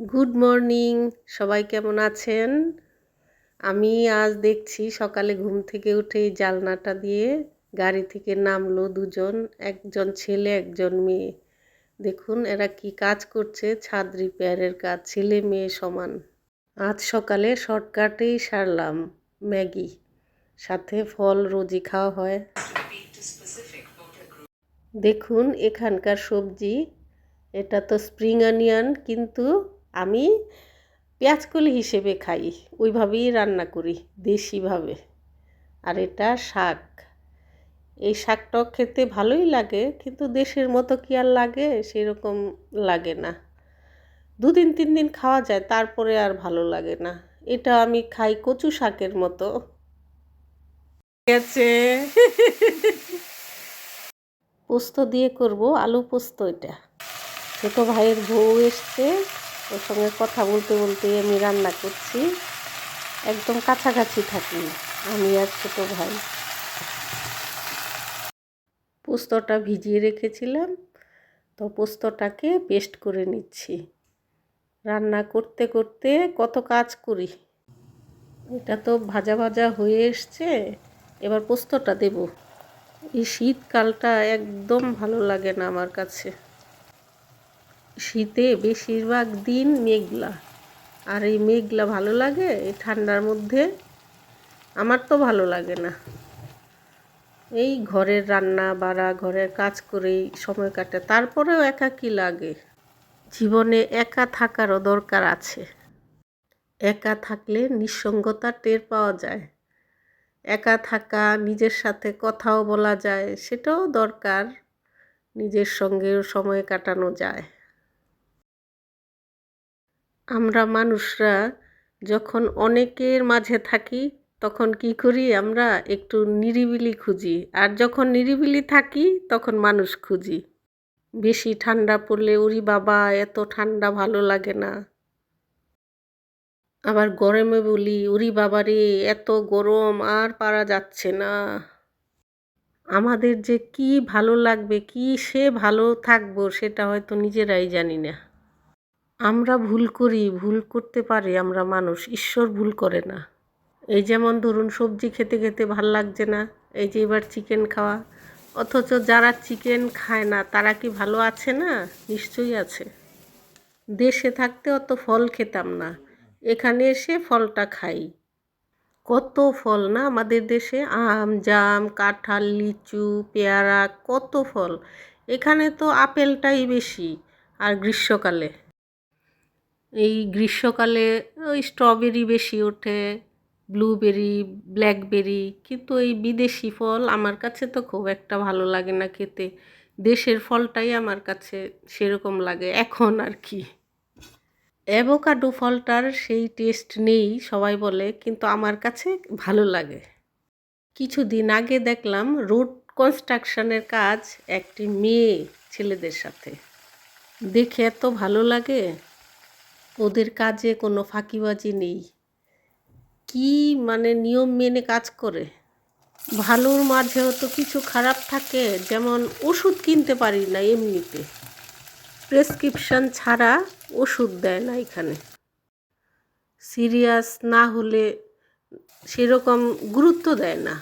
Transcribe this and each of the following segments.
Good morning সবাই কেমন আছেন? আমি আজ দেখছি সকালে ঘুম থেকে উঠে জালনাটা দিয়ে গাড়ি থেকে নামলো দুজন, একজন ছেলে, একজন মেয়ে। দেখুন এরা কি কাজ করছে, ছাদ রিপেয়ারের কাজ, ছেলে মেয়ে সমান। আজ সকালে শর্টকাটেই সারলাম ম্যাগি, সাথে ফল, রোজই খাওয়া হয়। দেখুন এখানকার সবজি, এটা তো স্প্রিং অনিয়ন কিন্তু আমি পেঁয়াজকলি হিসেবে খাই, ওইভাবেই রান্না করি, দেশিভাবে। আর এটা শাক। এই শাকটাও খেতে ভালোই লাগে, কিন্তু দেশের মতো কি আর লাগে? সেরকম লাগে না। দুদিন তিন দিন খাওয়া যায়, তারপরে আর ভালো লাগে না। এটা আমি খাই কচু শাকের মতো। গেছে। পোস্ত দিয়ে করব, আলু পোস্ত এটা। ছোট ভাইয়ের বউ এসছে। ওর সঙ্গে কথা বলতে বলতে আমি রান্না করছি। একদম কাছাকাছি থাকি আমি আর ছোট ভাই। পোস্তটা ভিজিয়ে রেখেছিলাম, তো পোস্তটাকে পেস্ট করে নিচ্ছি। রান্না করতে করতে কত কাজ করি। এটা তো ভাজা ভাজা হয়ে এসছে, এবার পোস্তটা দেব। এই শীতকালটা একদম ভালো লাগে না আমার কাছে। শীতে বেশিরভাগ দিন মেঘলা। আর এই মেঘলা ভালো লাগে, এই ঠান্ডার মধ্যে আমার তো ভালো লাগে না। এই ঘরের রান্না বাড়া, ঘরের কাজ করেই সময় কাটে, তারপরেও একা কি লাগে? জীবনে একা থাকারও দরকার আছে। একা থাকলে নিঃসঙ্গতা টের পাওয়া যায়। একা থাকা, নিজের সাথে কথাও বলা যায়, সেটাও দরকার, নিজের সঙ্গেও সময় কাটানো যায়। আমরা মানুষরা যখন অনেকের মাঝে থাকি, তখন কি করি আমরা? একটু নিরিবিলি খুঁজি। আর যখন নিরিবিলি থাকি, তখন মানুষ খুঁজি। বেশি ঠান্ডা পড়লে উরি বাবা, এত ঠান্ডা, ভালো লাগে না। আবার গরমে বলি উরি বাবা রে, এত গরম, আর পারা যাচ্ছে না। আমাদের যে কি ভালো লাগবে, কি সে ভালো থাকব, সেটা হয়তো নিজেরাই জানি না। আমরা ভুল করি, ভুল করতে পারি আমরা মানুষ, ঈশ্বর ভুল করে না। এই যেমন ধরুন সবজি খেতে খেতে ভালো লাগছে না, এই যে এবার চিকেন খাওয়া, অথচ যারা চিকেন খায় না, তারা কি ভালো আছে না? নিশ্চয়ই আছে। দেশে থাকতে অত ফল খেতাম না, এখানে এসে ফলটা খাই। কত ফল না আমাদের দেশে? আম, জাম, কাঁঠাল, লিচু, পেয়ারা, কত ফল। এখানে তো আপেলটাই বেশি, আর গ্রীষ্মকালে। এই গ্রীষ্মকালে ওই স্ট্রবেরি বেশি ওঠে ব্লুবেরি ব্ল্যাকবেরি কিন্তু এই বিদেশি ফল আমার কাছে তো খুব একটা ভালো লাগে না খেতে। দেশের ফলটাই আমার কাছে সেরকম লাগে এখন আর কি। অ্যাভোকাডো ফলটার সেই টেস্ট নেই, সবাই বলে, কিন্তু আমার কাছে ভালো লাগে। কিছুদিন আগে দেখলাম রোড কনস্ট্রাকশনের কাজ একটি মেয়ে ছেলেদের সাথে। দেখে এত ভালো লাগে। ওদের কাজে কোনো ফাঁকিবাজি নেই। কি মানে নিয়ম মেনে কাজ করে? ভালোর মাঝেও তো কিছু খারাপ থাকে, যেমন ওষুধ কিনতে পারি না এমনিতে। প্রেসক্রিপশন ছাড়া ওষুধ দেয় না এখানে। সিরিয়াস না হলে সেরকম গুরুত্ব দেয় না।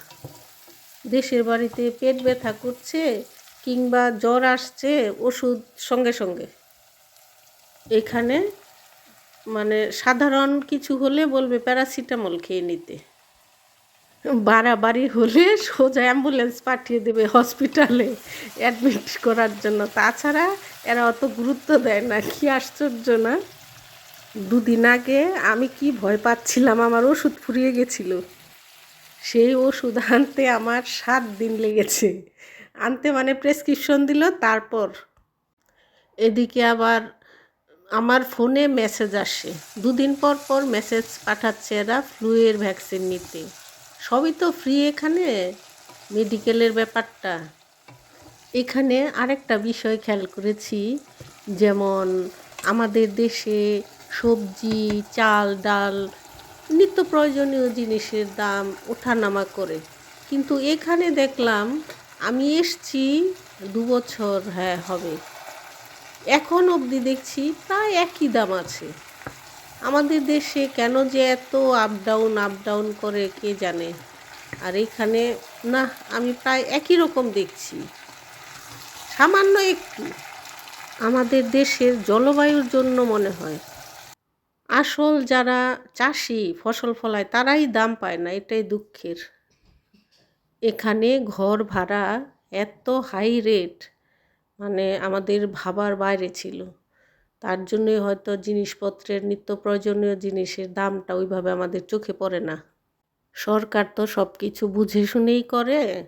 দেশের বাড়িতে পেট ব্যথা করছে কিংবা জ্বর আসছে ওষুধ সঙ্গে সঙ্গে। এখানে মানে সাধারণ কিছু হলে বলবে প্যারাসিটামল খেয়ে নিতে। বাড়াবাড়ি হলে সোজা অ্যাম্বুলেন্স পাঠিয়ে দেবে হসপিটালে অ্যাডমিট করার জন্য। তাছাড়া এরা অত গুরুত্ব দেয় না, কি আশ্চর্য না? দুদিন আগে আমি কি ভয় পাচ্ছিলাম, আমার ওষুধ ফুরিয়ে গেছিল। সেই ওষুধ আনতে আমার সাত দিন লেগেছে। আনতে মানে প্রেসক্রিপশন দিল, তারপর এদিকে আবার আমার ফোনে মেসেজ আসে। দুদিন পর পর মেসেজ পাঠাচ্ছে এরা ফ্লুয়ের ভ্যাকসিন নিতে। সবই তো ফ্রি এখানে? মেডিকেলের ব্যাপারটা। এখানে আরেকটা বিষয় খেয়াল করেছি, যেমন আমাদের দেশে সবজি, চাল, ডাল নিত্য প্রয়োজনীয় জিনিসের দাম ওঠানামা করে। কিন্তু এখানে দেখলাম আমি এসছি দু বছর হ্যাঁ হবে। এখন অবধি দেখছি প্রায় একই দাম আছে। আমাদের দেশে কেন যে এত আপ ডাউন আপ ডাউন করে কে জানে? আর এইখানে না, আমি প্রায় একই রকম দেখছি। সামান্য একটু। আমাদের দেশের জলবায়ুর জন্য মনে হয়। আসল যারা চাষি, ফসল ফলায়, তারাই দাম পায় না, এটাই দুঃখের। এখানে ঘর ভাড়া এত হাই রেট মানে আমাদের ভাবার বাইরে ছিল। তার জন্যই হয়তো জিনিসপত্রের নিত্য প্রয়োজনীয় জিনিসের দামটা ওইভাবে আমাদের চোখে পড়ে না। সরকার তো সব কিছু বুঝে শুনেই করে।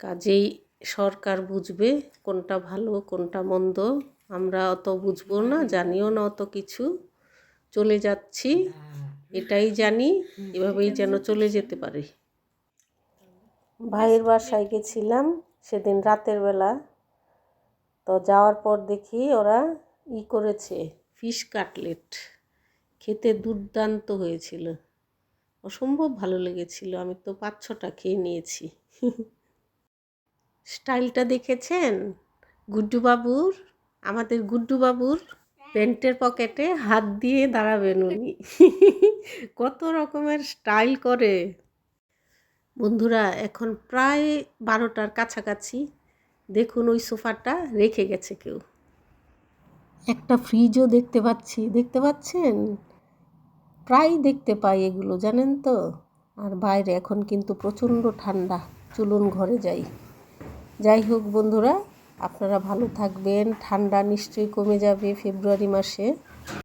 কাজেই সরকার বুঝবে কোনটা ভালো, কোনটা মন্দ। আমরা অত বুঝব না, জানিও না অত কিছু। চলে যাচ্ছি, এটাই জানি, এভাবেই যেন চলে যেতে পারি। ভাইয়ের বাসায় গেছিলাম সেদিন রাতের বেলা। তো যাওয়ার পর দেখি ওরা ই করেছে ফিশ কাটলেট। খেতে দুর্দান্ত হয়েছিল। অসম্ভব ভালো লেগেছিল। আমি তো পাঁচ ছটা খেয়ে নিয়েছি। স্টাইলটা দেখেছেন? গুড্ডু বাবুর আমাদের গুড্ডু বাবুর প্যান্টের পকেটে হাত দিয়ে দাঁড়াবেন উনি। কত রকমের স্টাইল করে। বন্ধুরা, এখন প্রায় বারোটার কাছাকাছি। দেখুন ওই সোফাটা রেখে গেছে কেউ। একটা ফ্রিজও দেখতে পাচ্ছি। দেখতে পাচ্ছেন? প্রায় দেখতে পাই এগুলো, জানেন তো? আর বাইরে এখন কিন্তু প্রচণ্ড ঠান্ডা। চলুন ঘরে যাই। যাই হোক বন্ধুরা, আপনারা ভালো থাকবেন। ঠান্ডা নিশ্চয়ই কমে যাবে ফেব্রুয়ারি মাসে।